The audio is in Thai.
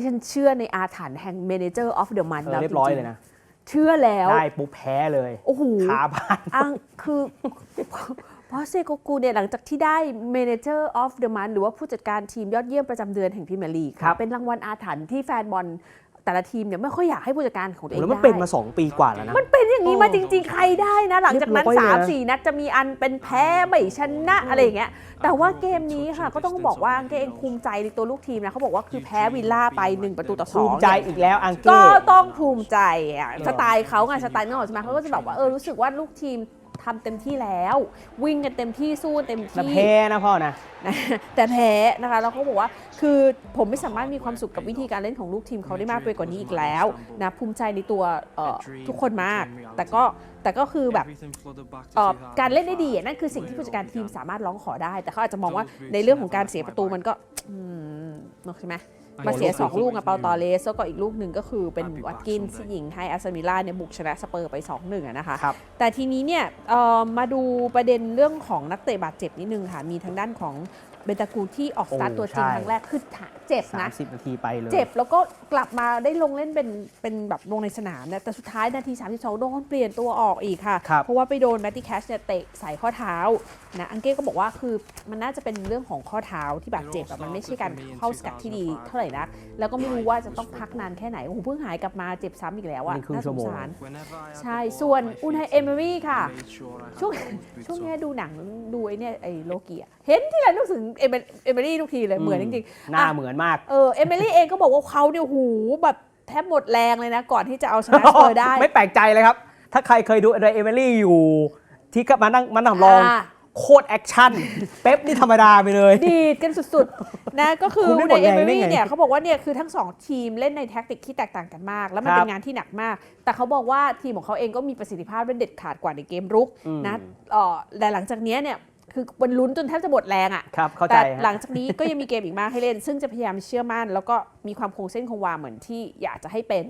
ที่ฉันเชื่อในอาถรรพ์แห่ง Manager of the Month เออแล้วเรียบร้อยจงๆเลยนะ เชื่อแล้ว ได้ปุ๊บแพ้เลยโอ้โหคาบ้านอังคือเพราะเซโกกูเนี่ยหลังจากที่ได้ Manager of the Month หรือว่าผู้จัดการทีมยอดเยี่ยมประจำเดือนแห่งพรีเมียร์ลีกครับเป็นรางวัลอาถรรพ์ที่แฟนบอล แต่ละทีมเนี่ยไม่ค่อยอยากให้ผู้จัดการของตัวเองแล้วมันได้เป็นมา 2 ปีกว่าแล้วนะ มันเป็นอย่างนี้มาจริง ๆ ใครได้นะ หลังจากนั้นเรียบร้อยเลยนะ3 4 นัดจะมีอันเป็นแพ้ไม่ชนะอะไรอย่างเงี้ยแต่ว่าเกมนี้ค่ะก็ต้องบอกว่าอังเกเองภูมิใจในตัวลูกทีมนะเขาบอกว่าคือแพ้วิลล่าไป 1 ประตูต่อภูมิ2ใจเนี่ยอีกแล้วอังเก้ก็ต้องภูมิใจอะสไตล์เขาไงสไตล์นอกใช่ไหมเขาก็จะแบบว่าเออรู้สึกว่าลูกทีม ทำเต็มที่แล้ว วิ่งกันเต็มที่สู้กันเต็มแต่ที่ แพ้นะพ่อนะนะ แต่แพ้นะคะแล้วเขาบอกว่าคือผมไม่สามารถมีความสุขกับวิธีการเล่นของลูกทีมเขาได้มากไปกว่านี้อีกแล้วนะภูมิใจในตัวเอ่อทุกคนมาก แต่ก็แต่ก็คือแบบเอ่อการเล่นได้ดีอะนั่นคือสิ่งที่ผู้จัดการทีมสามารถร้องขอได้ แต่เขาอาจจะมองว่าในเรื่องของการเสียประตูมันก็อืมใช่ไหม มาเสีย 2 ลูกอะเปาตอเลส แล้วก็อีกลูกหนึ่งก็คือเป็นวัตกินที่ยิงให้อาร์เซมิล่าเนี่ยบุกชนะสเปอร์ไป 2-1อะนะคะครับแต่ทีนี้เนี่ยเอ่อมาดูประเด็นเรื่องของนักเตะบาดเจ็บนิดนึงค่ะ มีทางด้านของ เบนตากูที่ออกสตาร์ทโอ้ตัวจริงใช่ครั้งแรกคือเจ็บนะ30 นาทีไปเลย เจ็บแล้วก็กลับมาได้ลงเล่นเป็นเป็นแบบลงในสนามนะแต่สุดท้ายนาที 32 โดนเปลี่ยนตัวออกอีกค่ะครับเพราะว่าไปโดนแมตติแคชเนี่ยเตะใส่ข้อเท้านะอังเก้ก็บอกว่าคือมันน่าจะเป็นเรื่องของข้อเท้าที่บาดเจ็บอะมันไม่ใช่การเข้าสกัดที่ดีเท่าไหร่นักแล้วก็ไม่รู้ว่าจะต้องพักนานแค่ไหนโอ้โหเพิ่งหายกลับมาเจ็บซ้ำอีกแล้วอะนี่ครึ่งน่าชั่สวงโมงสารใช่ส่วนอุนไฮเอเมอรี่ค่ะช่วงช่วงเนี้ยดูหนังดูไอ้เนี่ยไอ้โลกีอะเห็นที่ไรนึกถึงเอเมเอเมอรี่ทุกทีเลยเหมือนจริงๆหน้าอะเหมือนมากเออเอมิลี่เองก็บอกว่าเขาเนี่ยหูแบบแทบหมดแรงเลยนะ ก่อนที่จะเอาชนะสเปอร์ได้ ไม่แปลกใจเลยครับ ถ้าใครเคยดูเรเอเมลี่อยู่ ที่ก็มานั่งมานั่งรองอ่าโคตรแอคชั่น เป๊ปนี่ธรรมดาไปเลย ดีดกันสุดๆ นะก็คือคุณไม่หมในดเอแรงมิได้ลี่ไงเนี่ยเขาบอกว่าเนี่ยคือทั้งสองทีมเล่นในแท็กติกที่แตกต่างกันมาก แล้วมันครับเป็นงานที่หนักมาก แต่เขาบอกว่าทีมของเขาเองก็มีประสิทธิภาพและเด็ดขาดกว่าในเกมรุกอืมนะเอ่อแต่หลังจากเนี้ยเนี่ย คือมันลุ้นจนแทบจะหมดแรงอะครับเข้าใจแต่ฮะหลังจากนี้ก็ยังมีเกมอีกมากให้เล่น ซึ่งจะพยายามเชื่อมั่น แล้วก็มีความคงเส้นคงวาเหมือนที่อยากจะให้เป็น